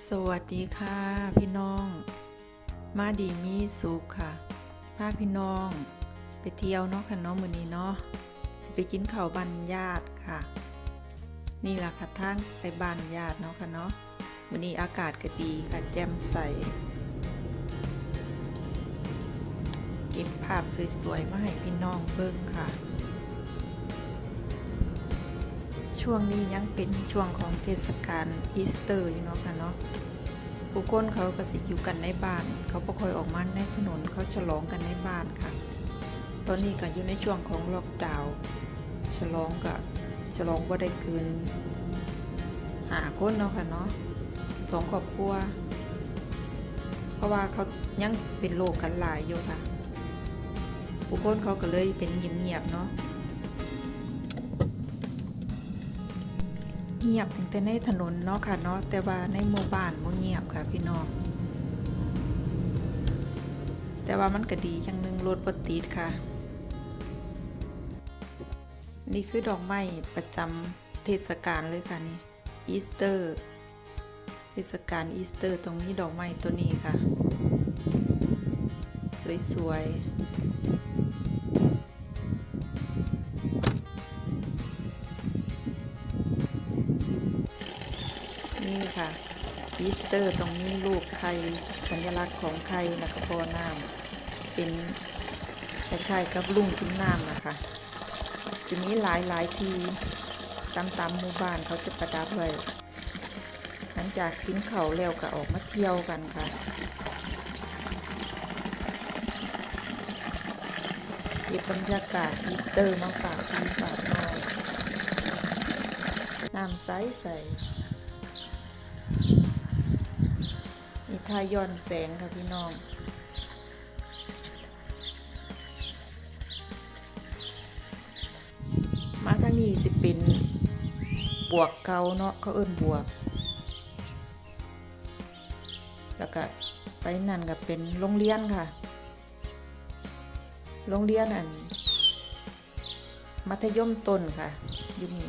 สวัสดีค่ะ พี่น้อง มาดีมีสุขค่ะพาพี่น้องไปเที่ยวเนาะค่ะเนาะมื้อนี้เนาะสิไปกินข้าวบ้านญาติค่ะ นี่ล่ะค่ะทางไปบ้านญาติเนาะค่ะเนาะมื้อนี้อากาศก็ดีค่ะแจ่มใสเก็บภาพสวยๆมาให้พี่น้องเบิ่งค่ะ ช่วงนี้ยังเป็นช่วงของเทศกาลอีสเตอร์อยู่เนาะค่ะเนาะผู้คนเขาก็สิอยู่กันในบ้าน เขาบ่ค่อยออกมาในถนนเขาฉลองกันในบ้านค่ะ ตอนนี้ก็อยู่ในช่วงของล็อกดาวน์ฉลองก็ฉลองบ่ได้เกินหาคนเนาะค่ะเนาะสองครอบครัวเพราะว่าเขายังเป็นโรคกันหลายอยู่ค่ะ ผู้คนเขาก็เลยเป็นเงียบๆเนาะ เงียบถึงแต่ในถนนเนาะค่ะเนาะแต่ว่าในหมู่บ้านบ่เงียบค่ะพี่น้อง แต่ว่ามันก็ดีอย่างหนึงรถบ่ติดค่ะ นี่คือดอกไม้ประจำเทศกาลเลยค่ะนี่อีสเตอร์เทศกาลอีสเตอร์ตรงนี้ดอกไม้ตัวนี้ค่ะ สวยๆ ค่ะอีสเตอร์ตรงนี้รูปไข่สัญลักษณ์ของไข่แล้วก็พ่อน้ำเป็นคล้ายๆกับลุงกินน้ำนะคะจะมีหลายหลายทีตามตามหมู่บ้านเขาจะประดับไว้หลังจากกินเขาแล้วก็ออกมาเที่ยวกันค่ะเก็บบรรยากาศอีสเตอร์มาฝากพี่ฝากน้องน้ำใสใสาย้อนแสงค่ะพี่น้อง มาทางนี้สิเป็นบวกเกาเนาะเขาเอิ้นบวก แล้วก็ไปนั่นก็เป็นโรงเรียนค่ะ โรงเรียนอัน มัธยมต้นค่ะอยู่นี่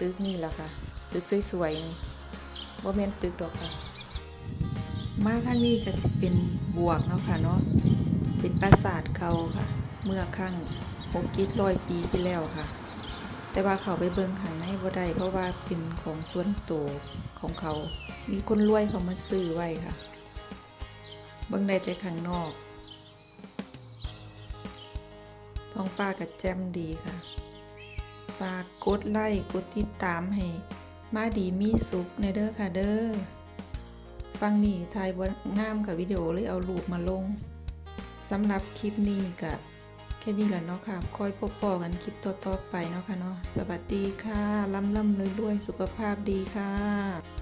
ตึกนี่แหละค่ะ ตึกสวยๆนี่บ่แม่นตึกดอกค่ะ มาทางนี้ก็สิเป็นบวกเนาะค่ะเนาะเป็นปราสาทเขาค่ะ เมื่อครั้งหกกิดร้อยปีที่แล้วค่ะ แต่ว่าเขาไปเบิ่งข้างในบ่ได้เพราะว่าเป็นของส่วนตัวของเขา มีคนรวยเขามาซื้อไว้ค่ะ เบิ่งได้แต่ข้างนอกท้องฟ้าก็แจ่มดีค่ะ ฝากกดไลค์กดติดตามให้ มาดีมีสุขในเด้อค่ะเด้อ ฟังนี่ถ่ายบงามกับวิดีโอเลยเอารูปมาลงสำหรับคลิปนี้กับแค่นี้แหละเนาะค่ะ คอยพบปอกันคลิปต่อๆไปเนาะค่ะเนาะ สวัสดีค่ะล่ำล่ำรวยๆ สุขภาพดีค่ะ